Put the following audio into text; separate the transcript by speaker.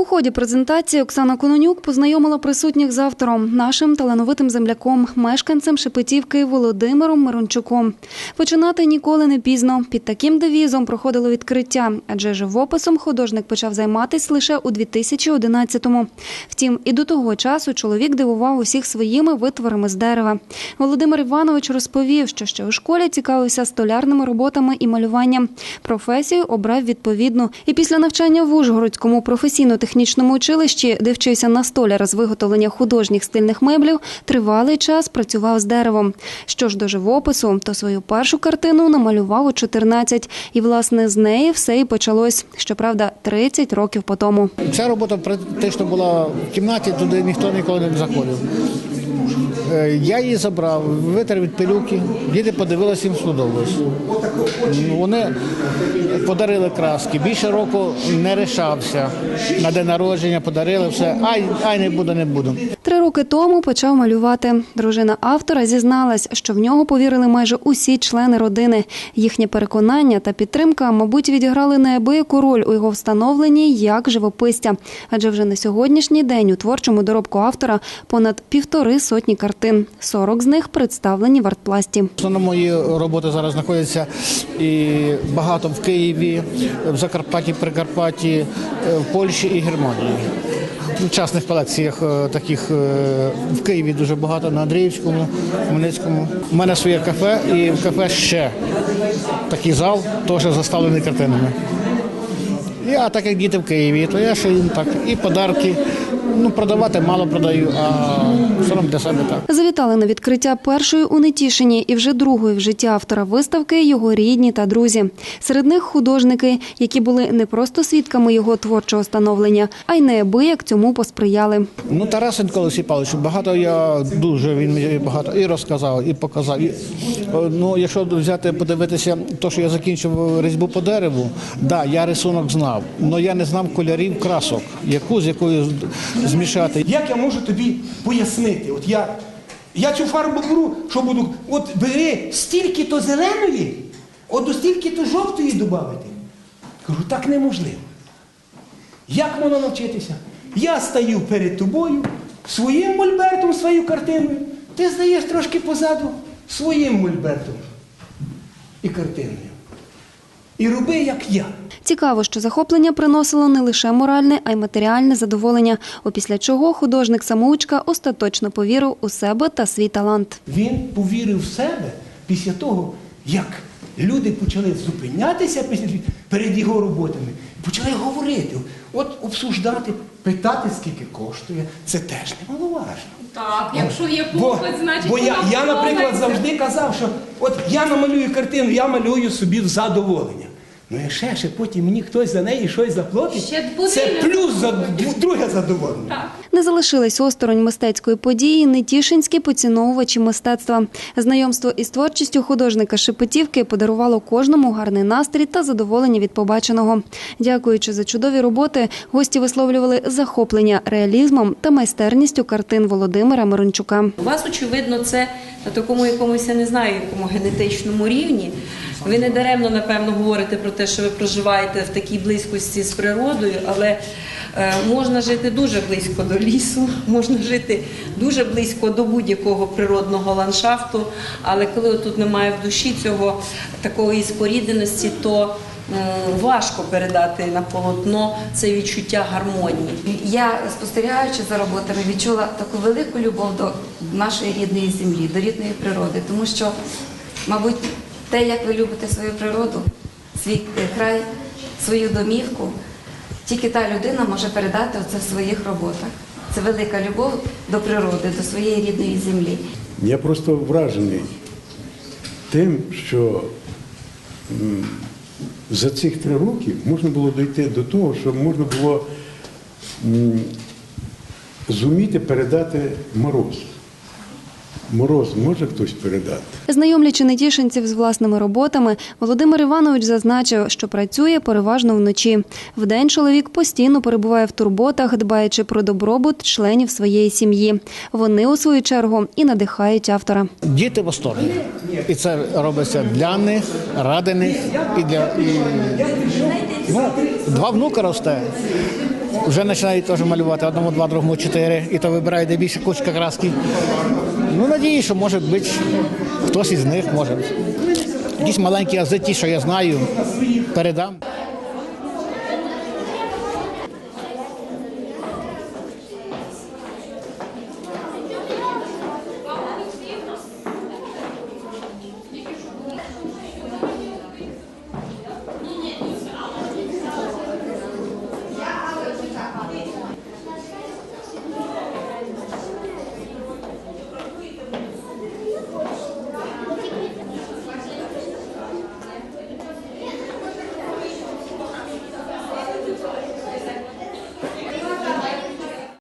Speaker 1: У ході презентації Оксана Кононюк познайомила присутніх з автором, нашим талановитим земляком, мешканцем Шепетівки Володимиром Мирончуком. Починати ніколи не пізно. Під таким девізом проходило відкриття, адже живописом художник почав займатися лише у 2011-му. Втім, і до того часу чоловік дивував усіх своїми витворами з дерева. Володимир Іванович розповів, що ще у школі цікавився столярними роботами і малюванням. Професію обрав відповідну. І після навчання в Ужгородському професійно-технічному училищі, де вчився на столяра з виготовлення художніх стильних меблів, тривалий час працював з деревом. Що ж до живопису, то свою першу картину намалював у 14. І, власне, з неї все і почалось. Щоправда, 30 років по тому.
Speaker 2: Ця робота практично була в кімнаті, туди ніхто ніколи не заходив. Е, Я її забрав, витер від пилюки, діти подивилися, їм сподобалось. Вони подарили краски. Більше року не рішався. На день народження подарили все. Ай, ай не буду, не буду.
Speaker 1: Три роки тому почав малювати. Дружина автора зізналась, що в нього повірили майже усі члени родини. Їхнє переконання та підтримка, мабуть, відіграли неабияку роль у його встановленні як живописця. Адже вже на сьогоднішній день у творчому доробку автора понад півтори сотні картин. 40 з них представлені в артпласті.
Speaker 2: В мої роботи зараз знаходяться і багато в Києві, в Закарпатті, Прикарпатті, е, в Польщі і Германії. В частних колекціях е, таких е, в Києві дуже багато, на Андріївському, Хмельницькому. У мене своє кафе і в кафе ще такий зал, теж заставлений картинами. А так як діти в Києві, то я ще їм так і подарки. Ну, продавати мало продаю, а все одно для себе так.
Speaker 1: Завітали на відкриття першої у Нетішині і вже другої в житті автора виставки його рідні та друзі. Серед них художники, які були не просто свідками його творчого становлення, а й неабияк цьому посприяли.
Speaker 2: Ну, Тарасенко Олексій Павлович, багато я дуже він мені багато і розказав, і показав. І, ну, якщо взяти, подивитися, то, що я закінчив різьбу по дереву, да, я рисунок знав, але я не знав кольорів красок, яку з якою змішати.
Speaker 3: Як я можу тобі пояснити? От я, я цю фарбу беру, що буду, от бери стільки-то зеленої, от стільки-то жовтої додати. Кажу, так неможливо. Як можна навчитися? Я стаю перед тобою своїм мольбертом, своєю картиною. Ти здаєш трошки позаду своїм мольбертом і картиною. І роби, як я.
Speaker 1: Цікаво, що захоплення приносило не лише моральне, а й матеріальне задоволення. Опісля чого художник самоучка остаточно повірив у себе та свій талант.
Speaker 3: Він повірив в себе після того, як люди почали зупинятися перед його роботами, почали говорити, от обсуждати, питати, скільки коштує. Це теж немаловажно.
Speaker 4: Так, якщо є попит, значить
Speaker 3: бо я, я, наприклад, завжди казав, що от я намалюю картину, я малюю собі в задоволення. Ну і ще, ще потім мені хтось за неї щось заплатить.
Speaker 4: Ще
Speaker 3: Це плюс за друге задоволення.
Speaker 4: Так.
Speaker 1: Не залишились осторонь мистецької події нетішинські поціновувачі мистецтва. Знайомство із творчістю художника Шепетівки подарувало кожному гарний настрій та задоволення від побаченого. Дякуючи за чудові роботи, гості висловлювали захоплення реалізмом та майстерністю картин Володимира Мирончука.
Speaker 5: У вас, очевидно, це на такому якомусь, я не знаю, якому генетичному рівні. Ви не даремно, напевно, говорите про те, що ви проживаєте в такій близькості з природою, але е, можна жити дуже близько до лісу, можна жити дуже близько до будь-якого природного ландшафту. Але коли тут немає в душі цього такої спорідненості, то важко передати на полотно це відчуття гармонії.
Speaker 6: Я спостерігаючи за роботами, відчула таку велику любов до нашої рідної землі, до рідної природи, тому що, мабуть, те, як ви любите свою природу, свій е, край, свою домівку, тільки та людина може передати це в своїх роботах. Це велика любов до природи, до своєї рідної землі.
Speaker 7: Я просто вражений тим, що за цих три роки можна було дійти до того, що можна було зуміти передати мороз. Мороз може хтось передати.
Speaker 1: Знайомлячи нетішинців з власними роботами, Володимир Іванович зазначив, що працює переважно вночі. Вдень чоловік постійно перебуває в турботах, дбаючи про добробут членів своєї сім'ї. Вони, у свою чергу, і надихають автора.
Speaker 2: Діти в восторгі. І це робиться для них, ради них і для і, ну, два внука росте. Вже починають теж малювати одному, два, другому, чотири, і то вибирають де більше кучка краски. Ну, надію, що може бути хтось із них може. Якісь маленькі ази, ті, що я знаю, передам.